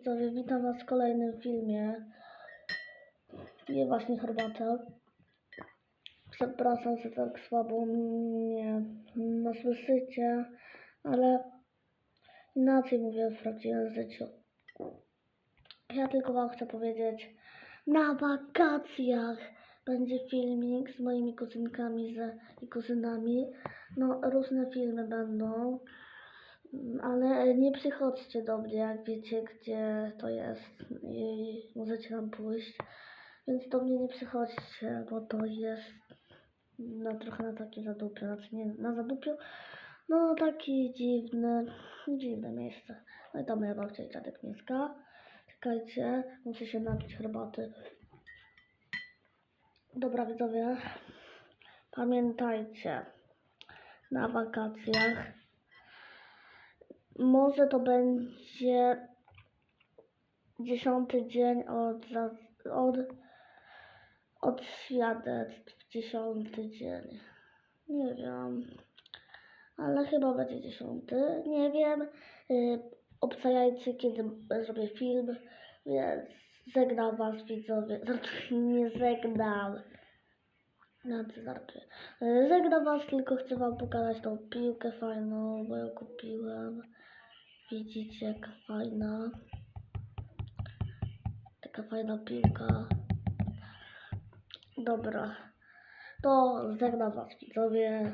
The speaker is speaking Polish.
widzowie, witam was w kolejnym filmie. Piję właśnie herbatę. Przepraszam, że tak słabo mnie no, słyszycie, ale inaczej mówię w prawdziwym życiu. Ja tylko wam chcę powiedzieć, na wakacjach będzie filmik z moimi kuzynkami ze, i kuzynami. No, różne filmy będą. Ale nie przychodźcie do mnie, jak wiecie, gdzie to jest i możecie tam pójść. Więc do mnie nie przychodźcie, bo to jest no, trochę na takie zadupiu, znaczy nie na zadupiu, no taki dziwny, dziwne miejsce. No i tam moja babcia i dziadek mieszka. Czekajcie, muszę się napić herbaty. Dobra widzowie, pamiętajcie, na wakacjach może to będzie dziesiąty dzień od, od, od świadectw. Dziesiąty dzień. Nie wiem. Ale chyba będzie dziesiąty. Nie wiem. Yy, obcajajcie, kiedy zrobię film. Więc żegnam was widzowie. Znaczy, nie żegnam. No, to. Yy, Żegnam was, tylko chcę wam pokazać tą piłkę fajną, bo ją kupiłem. Widzicie, jaka fajna. Taka fajna piłka. Dobra. To żegnam was widzowie.